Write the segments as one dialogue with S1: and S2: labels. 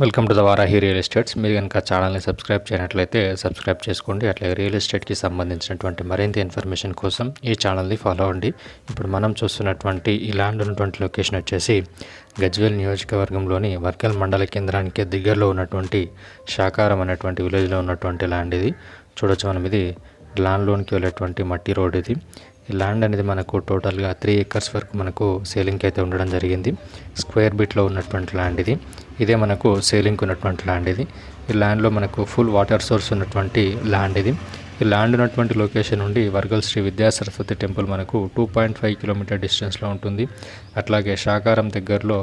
S1: Welcome to the Varahi real estates. మీరు కనుక ఛానల్ని సబ్స్క్రైబ్ చేయనట్లయితే సబ్స్క్రైబ్ చేసుకోండి. అట్లే రియల్ ఎస్టేట్కి సంబంధించినటువంటి మరింత ఇన్ఫర్మేషన్ కోసం ఈ ఛానల్ని ఫాలో అవ్వండి. ఇప్పుడు మనం చూస్తున్నటువంటి ఈ ల్యాండ్ ఉన్నటువంటి లొకేషన్ వచ్చేసి గజ్వేల్ నియోజకవర్గంలోని వర్కల్ మండల కేంద్రానికి దగ్గరలో ఉన్నటువంటి శాకారం అనేటువంటి విలేజ్లో ఉన్నటువంటి ల్యాండ్ ఇది. చూడొచ్చు మనం ఇది. ల్యాండ్లోనికి వెళ్ళేటువంటి మట్టి రోడ్ ఇది. ఈ ల్యాండ్ అనేది మనకు టోటల్గా త్రీ ఎకర్స్ వరకు మనకు సేలింగ్కి అయితే ఉండడం జరిగింది. స్క్వేర్ బిట్లో ఉన్నటువంటి ల్యాండ్ ఇది. ఇదే మనకు సేలింగ్కి ఉన్నటువంటి ల్యాండ్ ఇది. ఈ ల్యాండ్లో మనకు ఫుల్ వాటర్ సోర్స్ ఉన్నటువంటి ల్యాండ్ ఇది. ఈ ల్యాండ్ ఉన్నటువంటి లొకేషన్ నుండి వర్గల్ శ్రీ విద్యా సరస్వతి టెంపుల్ మనకు టూ పాయింట్ ఫైవ్ కిలోమీటర్ డిస్టెన్స్లో ఉంటుంది. అట్లాగే శాకారం దగ్గరలో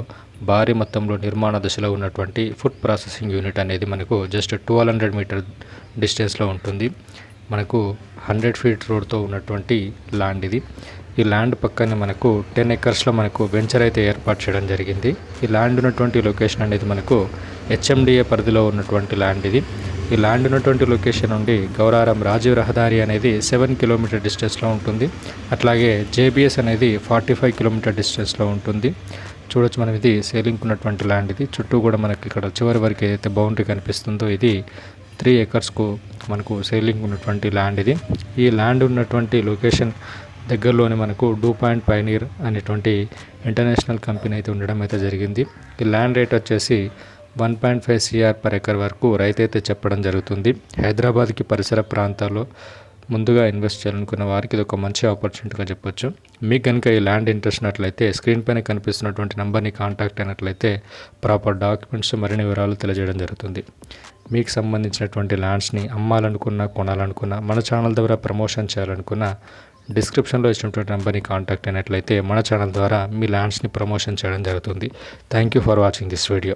S1: భారీ మొత్తంలో నిర్మాణ దశలో ఉన్నటువంటి ఫుడ్ ప్రాసెసింగ్ యూనిట్ అనేది మనకు జస్ట్ టూ హండ్రెడ్ మీటర్ డిస్టెన్స్లో ఉంటుంది. మనకు హండ్రెడ్ ఫీట్ రోడ్తో ఉన్నటువంటి ల్యాండ్ ఇది. ఈ ల్యాండ్ పక్కనే మనకు టెన్ ఎకర్స్లో మనకు వెంచర్ అయితే ఏర్పాటు చేయడం జరిగింది. ఈ ల్యాండ్ ఉన్నటువంటి లొకేషన్ అనేది మనకు హెచ్ఎండిఏ పరిధిలో ఉన్నటువంటి ల్యాండ్ ఇది. ఈ ల్యాండ్ ఉన్నటువంటి లొకేషన్ నుండి గౌరారం రాజీవ్ రహదారి అనేది సెవెన్ కిలోమీటర్ డిస్టెన్స్లో ఉంటుంది. అట్లాగే జేబిఎస్ అనేది ఫార్టీ ఫైవ్ కిలోమీటర్ డిస్టెన్స్లో ఉంటుంది. చూడొచ్చు మనం ఇది సేలింగ్ ఉన్నటువంటి ల్యాండ్ ఇది. చుట్టూ కూడా మనకి ఇక్కడ చివరి వరకు ఏదైతే బౌండరీ కనిపిస్తుందో ఇది త్రీ ఎకర్స్కు మనకు సేలింగ్ ఉన్నటువంటి ల్యాండ్ ఇది. ఈ ల్యాండ్ ఉన్నటువంటి లొకేషన్ దగ్గరలోనే మనకు డూ పాయింట్ పైనీర్ అనేటువంటి ఇంటర్నేషనల్ కంపెనీ అయితే ఉండడం అయితే జరిగింది. ఈ ల్యాండ్ రేట్ వచ్చేసి one point five CR per acre వరకు రైతు అయితే చెప్పడం జరుగుతుంది. హైదరాబాద్కి పరిసర ప్రాంతాల్లో ముందుగా ఇన్వెస్ట్ చేయాలనుకున్న వారికి ఇది ఒక మంచి ఆపర్చునిటీగా చెప్పొచ్చు. మీకు కనుక ఈ ల్యాండ్ ఇంట్రెస్ట్ ఉన్నట్లయితే స్క్రీన్ పైన కనిపిస్తున్నటువంటి నెంబర్ని కాంటాక్ట్ అయినట్లయితే ప్రాపర్ డాక్యుమెంట్స్ మరిన్ని వివరాలు తెలియజేయడం జరుగుతుంది. మీకు సంబంధించినటువంటి ల్యాండ్స్ని అమ్మాలనుకున్నా కొనాలనుకున్నా మన ఛానల్ ద్వారా ప్రమోషన్ చేయాలనుకున్నా డిస్క్రిప్షన్లో ఇచ్చినటువంటి నెంబర్ని కాంటాక్ట్ అయినట్లయితే మన ఛానల్ ద్వారా మీ ల్యాండ్స్ని ప్రమోషన్ చేయడం జరుగుతుంది. Thank you for watching this video